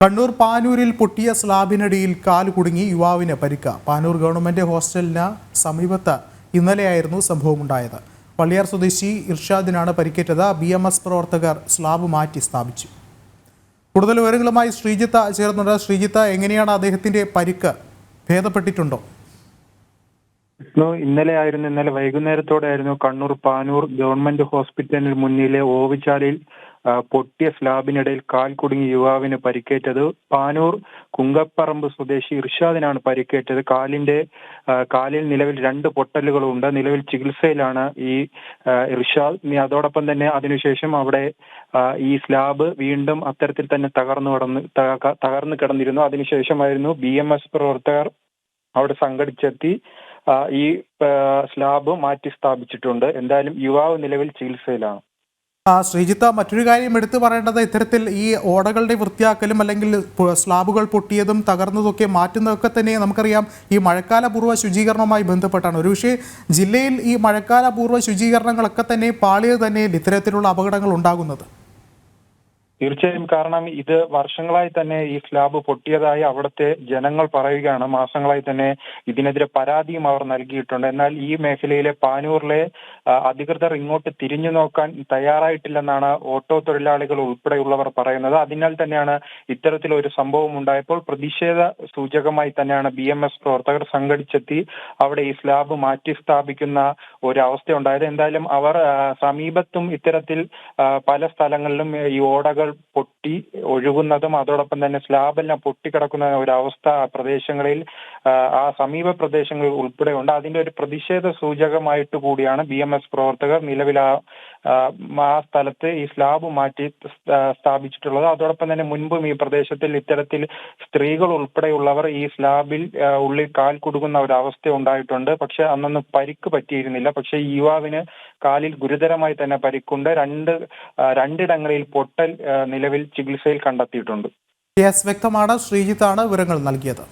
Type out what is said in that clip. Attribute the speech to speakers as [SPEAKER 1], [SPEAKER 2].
[SPEAKER 1] കണ്ണൂർ പാനൂരിൽ പൊട്ടിയ സ്ലാബിനടിയിൽ കാൽ കുടുങ്ങി യുവാവിന് പരിക്ക. പാനൂർ ഗവൺമെന്റ് ഹോസ്റ്റലിന് സമീപത്ത് ഇന്നലെയായിരുന്നു സംഭവമുണ്ടായത്. പള്ളിയാർ സ്വദേശി ഇർഷാദിനാണ് പരിക്കേറ്റത്. ബി എം എസ് പ്രവർത്തകർ സ്ലാബ് മാറ്റി സ്ഥാപിച്ചു. കൂടുതൽ വിവരങ്ങളുമായി ശ്രീജിത്ത് ചേർന്നുണ്ട് ശ്രീജിത്ത് എങ്ങനെയാണ് അദ്ദേഹത്തിന്റെ പരിക്ക്? ഭേദപ്പെട്ടിട്ടുണ്ടോ?
[SPEAKER 2] ഇന്നലെ ആയിരുന്നു ഇന്നലെ വൈകുന്നേരത്തോടെ ആയിരുന്നു കണ്ണൂർ പാനൂർ ഗവൺമെന്റ് ഹോസ്പിറ്റലിന് മുന്നിലെ ഓവിച്ചാലിൽ പൊട്ടിയ സ്ലാബിനിടയിൽ കാൽ കുടുങ്ങി യുവാവിന് പരിക്കേറ്റത് പാനൂർ കുങ്കപ്പറമ്പ് സ്വദേശി ഇർഷാദിനാണ് പരിക്കേറ്റത്. കാലിന്റെ കാലിൽ നിലവിൽ രണ്ട് പൊട്ടലുകളുണ്ട്. നിലവിൽ ചികിത്സയിലാണ് ഈ ഇർഷാദ്. അതോടൊപ്പം തന്നെ അതിനുശേഷം അവിടെ ഈ സ്ലാബ് വീണ്ടും അത്തരത്തിൽ തന്നെ തകർന്നു കടന്ന് തകർന്നു കിടന്നിരുന്നു. അതിനുശേഷമായിരുന്നു ബി എം എസ് പ്രവർത്തകർ അവിടെ സംഘടിച്ചെത്തി ഈ സ്ലാബ് മാറ്റി സ്ഥാപിച്ചിട്ടുണ്ട് എന്തായാലും യുവാവ് നിലവിൽ ചികിത്സയിലാണ്.
[SPEAKER 1] ശ്രീജിത്ത് മറ്റൊരു കാര്യം എടുത്തു പറയേണ്ടത് ഇത്തരത്തിൽ ഈ ഓടകളുടെ വൃത്തിയാക്കലും അല്ലെങ്കിൽ സ്ലാബുകൾ പൊട്ടിയതും തകർന്നതൊക്കെ മാറ്റുന്നതൊക്കെ തന്നെ നമുക്കറിയാം. ഈ മഴക്കാലപൂർവ ശുചീകരണവുമായി ബന്ധപ്പെട്ടാണ്. ഒരു പക്ഷേ ജില്ലയിൽ ഈ മഴക്കാലപൂർവ ശുചീകരണങ്ങളൊക്കെ തന്നെ പാളിയത് തന്നെ ഇത്തരത്തിലുള്ള അപകടങ്ങൾ ഉണ്ടാകുന്നത്?
[SPEAKER 2] തീർച്ചയായും കാരണം ഇത് വർഷങ്ങളായി തന്നെ ഈ സ്ലാബ് പൊട്ടിയതായി അവിടുത്തെ ജനങ്ങൾ പറയുകയാണ്. മാസങ്ങളായി തന്നെ ഇതിനെതിരെ പരാതിയും അവർ നൽകിയിട്ടുണ്ട്. എന്നാൽ ഈ മേഖലയിലെ പാനൂറിലെ അധികൃതർ ഇങ്ങോട്ട് തിരിഞ്ഞു നോക്കാൻ തയ്യാറായിട്ടില്ലെന്നാണ് ഓട്ടോ തൊഴിലാളികൾ ഉൾപ്പെടെയുള്ളവർ പറയുന്നത്. അതിനാൽ തന്നെയാണ് ഇത്തരത്തിലൊരു സംഭവം ഉണ്ടായപ്പോൾ പ്രതിഷേധ സൂചകമായി തന്നെയാണ് ബി എം എസ് പ്രവർത്തകർ സംഘടിച്ചെത്തി അവിടെ ഈ സ്ലാബ് മാറ്റി സ്ഥാപിക്കുന്ന ഒരു അവസ്ഥയുണ്ടായത് എന്തായാലും അവർ സമീപത്തും ഇത്തരത്തിൽ പല സ്ഥലങ്ങളിലും ഈ ഓടകൾ por, പൊട്ടി ഒഴുകുന്നതും അതോടൊപ്പം തന്നെ സ്ലാബെല്ലാം പൊട്ടിക്കിടക്കുന്ന ഒരു അവസ്ഥ പ്രദേശങ്ങളിൽ ആ, സമീപ പ്രദേശങ്ങളിൽ ഉൾപ്പെടെ ഉണ്ട്. അതിന്റെ ഒരു പ്രതിഷേധ സൂചകമായിട്ട് കൂടിയാണ് ബി എം എസ് പ്രവർത്തകർ നിലവിൽ ആ ആ, സ്ഥലത്ത് ഈ സ്ലാബ് മാറ്റി സ്ഥാപിച്ചിട്ടുള്ളത്. അതോടൊപ്പം തന്നെ മുൻപും ഈ പ്രദേശത്തിൽ ഇത്തരത്തിൽ സ്ത്രീകൾ ഉൾപ്പെടെയുള്ളവർ ഈ സ്ലാബിൽ ഉള്ളിൽ കാൽ കൊടുക്കുന്ന ഒരു അവസ്ഥ ഉണ്ടായിട്ടുണ്ട്. പക്ഷെ അന്നൊന്നും പരിക്ക് പറ്റിയിരുന്നില്ല. പക്ഷെ യുവാവിന് കാലിൽ ഗുരുതരമായി തന്നെ പരിക്കുണ്ട്. രണ്ട് രണ്ടിടങ്ങളിൽ പൊട്ടൽ നിലവിൽ ചികിത്സയിൽ കണ്ടെത്തിയിട്ടുണ്ട്.
[SPEAKER 1] യെസ് വ്യക്തമാണ്. ശ്രീജിത്താണ് വിവരങ്ങൾ നൽകിയത്.